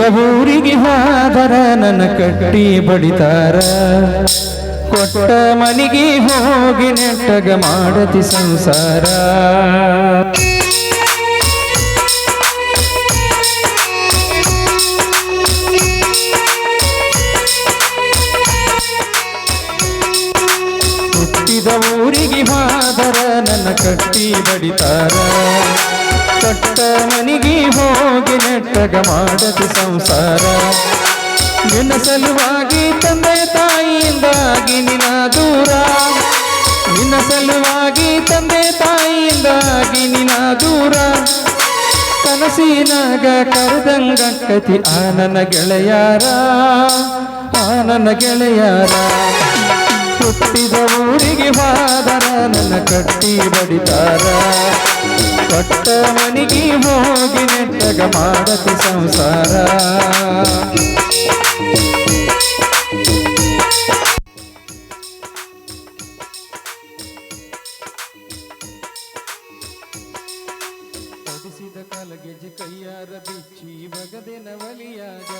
ಹುಟ್ಟಿದ ಊರಿಗೆ ಹಾದರ ನನ್ನ ಕಟ್ಟಿ ಬಡಿತಾರ. ಕೊಟ್ಟ ಮನೆಗೆ ಹೋಗಿ ನೆಟ್ಟಗ ಮಾಡತಿ ಸಂಸಾರ. ಹುಟ್ಟಿದ ಊರಿಗೆ ಹಾದರ ನನ್ನ ಕಟ್ಟಿ ಬಡಿತಾರ. ಕೊಟ್ಟ ಮನಿಗೆ ಹೋಗಿ ನೆಟ್ಟಗ ಮಾಡದು ಸಂಸಾರ. ನಿನ್ನ ಸಲುವಾಗಿ ತಂದೆ ತಾಯಿಯಿಂದಾಗಿ ನಿನ್ನ ದೂರ. ನಿನ್ನ ಸಲುವಾಗಿ ತಂದೆ ತಾಯಿಯಿಂದಾಗಿ ನಿನ್ನ ದೂರ. ಕನಸಿನಾಗ ಕರೆದಂಗ ಕತಿ ಆ ನನ್ನ ಗೆಳೆಯಾರ, ಆ ನನ್ನ ಗೆಳೆಯಾರ. ಹುಟ್ಟಿದ ಊರಿಗೆ ಹೋದರ ನನ್ನ ಕಟ್ಟಿ ಬಡಿತಾರ. ಕೊಟ್ಟ ಮನಿಗೆ ಹೋಗಿ ನೆಟ್ಟಗ ಮಾಡತಿ ಸಂಸಾರ. ಕಡಿಸಿದ ಕಾಲಗೆಜೆ ಕೈಯಾರ ಬಿಚ್ಚಿ ಒಲಿಯಾಗ.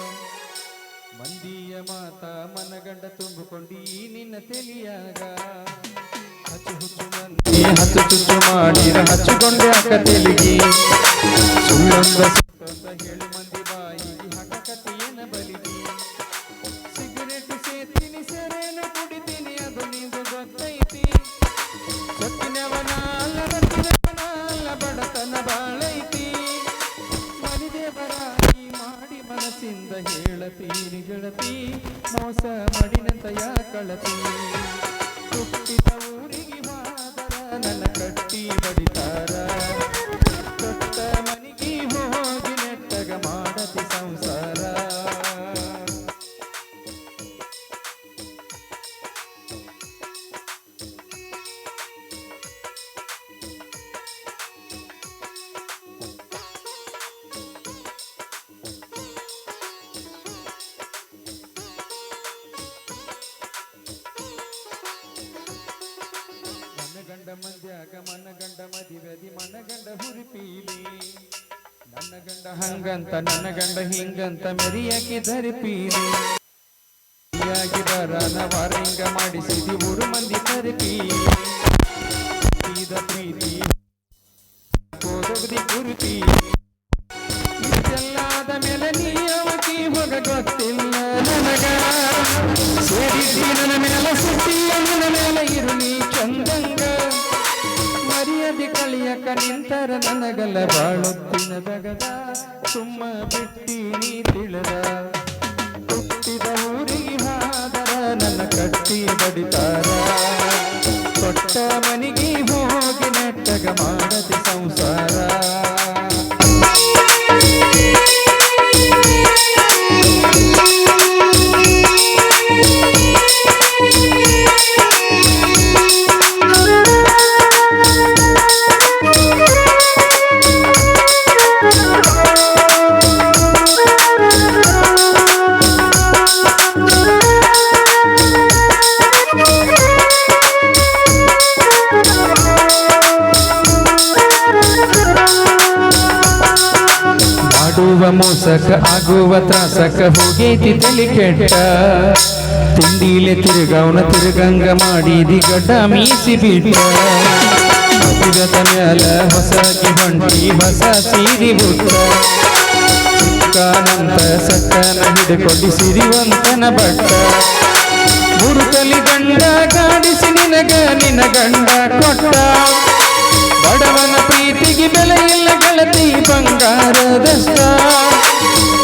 ಮಂದಿಯ ಮಾತಾ ಮನಗಂಡ ತುಂಬಿಕೊಂಡಿ ನಿನ್ನ ತೆಲಿಯಾಗ. ಹಚ್ಚು ಹುಚ್ಚು ಮಂದಿ ಹಚ್ಚು ಚುಚ್ಚು ಮಾಡಿರ ಹಚ್ಚಿಕೊಂಡೆ ಅಕ್ಕ ತೆಲಿಗಿ ಸುಳ್ಳೊಂದ ಸುತ್ತೊಂದ ಹೇಳು ಮಂದಿ ಬಾಯಿಗೆ ಹಾಕಕತ್ತೀಯನ ಬಲಿಗಿ ಸಿಗರೇಟ್ ಸೇತೀನಿ ಸೆರೇನು ಕುಡಿತೀನಿ ಅದು ನಿಂದು ಗೊತ್ತೈತಿ ಸತ್ತಿನವನ ಅಲ್ಲ ರತ್ತಿನವನ ಅಲ್ಲ ಬಡತನ ಬಾಳೈತಿ ಮನಿದೇವರಾಗಿ ಮಾಡಿ ಮನಸ್ಸಿಂದ ಹೇಳತೀರಿ ಗೆಳತಿ ಮೋಸ ಮಾಡಿನಂತ ಯಾಕಳತಿ ಹುಟ್ಟಿದ ಊರಿಗೆ ಮನಗಂಡ ಮಂದ್ಯಾಗ ಮನಗಂಡ ಮನ ಗಂಡ ಹುರಿಪೀಲಿ ನನ್ನ ಗಂಡ ಹಂಗಂತ ನನ್ನ ಗಂಡ ಹಿಂಗಂತ ಮೆರಿಯಾಕಿ ಧರಿಪೀಲಿ ವಾರಿಂಗ ಮಾಡಿಸಿದಿ ಊರು ಮಂದಿ ತರಿಪೀಲಿ ಪ್ರೀತಿ ಕೋದಗದಿ ಕುರಿಪಿ ಇದೆಲ್ಲಾದ ಮೇಲೆ ನೀ ಅವಕಿ ಹೋಗ ಗೊತ್ತಿಲ್ಲ ನನಗ ಸೇರಿಸಿ ನನ್ನ ನಿಂತರ ನನಗಲ್ಲ ಬಾಳುತ್ತಿನ ಬಗದ ಸುಮ್ಮ ಬಿಟ್ಟಿ ನೀ ತಿಳಿದ. ಹುಟ್ಟಿದ ಹಾದರ, ನನ್ನ ಕಟ್ಟಿ ಬಡಿತಾರ. ಕೊಟ್ಟ ಮನಿಗೆ ಹೋಗಿ ನೆಟ್ಟಗ ಮಾಡತಿ ಮೋಸಕ ಆಗುವ ತ್ರಾಸಕ ಹೋಗೈತಿ ತಲೆ ಕೆಟ್ಟ. ತಿಂಡಿಲೆ ತಿರುಗವನ ತಿರುಗಂಗ ಮಾಡಿದಿ ಗಡ್ಡ ಮೀಸಿ ಬಿಟ್ಟ. ಮೇಲ ಮ್ಯಾಲ ಹೊಸಕಿ ಹೊಂಟಿ ಹೊಸ ಸೀರಿ ಬುಟ್ಟ ಕಾನಂತ ಸಕ್ಕನ ಹಿಡ್ಕೊಂಡು ಸಿರಿವಂತನ ಬಟ್ಟ. ಗುರುತಲಿ ಗಂಡ ಕಾಡಿಸಿ ನಿನಗ ನಿನ ಗಂಡ ಕೊಟ್ಟ. ಬಡವನ ಪ್ರೀತಿಗೆ ಬೆಲೆ ಇಲ್ಲ ಗೆಳತಿ ಬಂಗಾರದಷ್ಟ.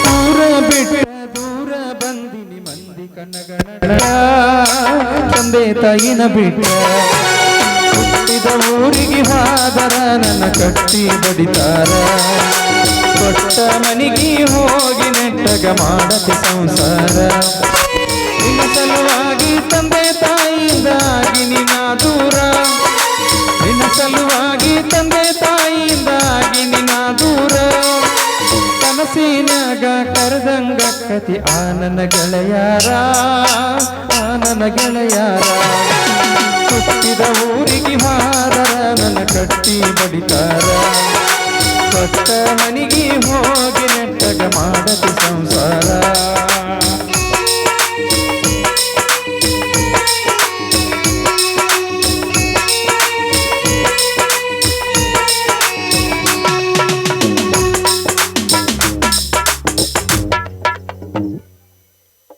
ದೂರ ಬಿಟ್ಟ, ದೂರ ಬಂದಿನಿ ಮಂದಿ ಕನ್ನಗಣ ತಂದೆ ತಾಯಿನ ಬಿಟ್ಟ, ಹುಟ್ಟಿದ ಊರಿಗೆ ಹಾದರ ನನ್ನ ಕಟ್ಟಿ ಬಡಿತಾರ. ಕೊಟ್ಟ ಮನಿಗೆ ಹೋಗಿ ನೆಟ್ಟಗ ಮಾಡತಿ ಸಂಸಾರ. ಸಲುವಾಗಿ ತಂದೆ ತಾಯಿಯಿಂದಾಗಿ ಕರೆದಂಗ ಆನನ ಗೆಳೆಯಾರ ಆನನ ಗೆಳೆಯಾರ. ಹುಟ್ಟಿದ ಊರಿಗೆ ಹಾರ ನನ್ನ ಕಟ್ಟಿ ಬಡಿತಾರ. ಕೊಟ್ಟ ಮನಿಗೆ ಹೋಗಿ ನೆಟ್ಟಗ ಮಾಡತಿ ಸಂಸಾರ.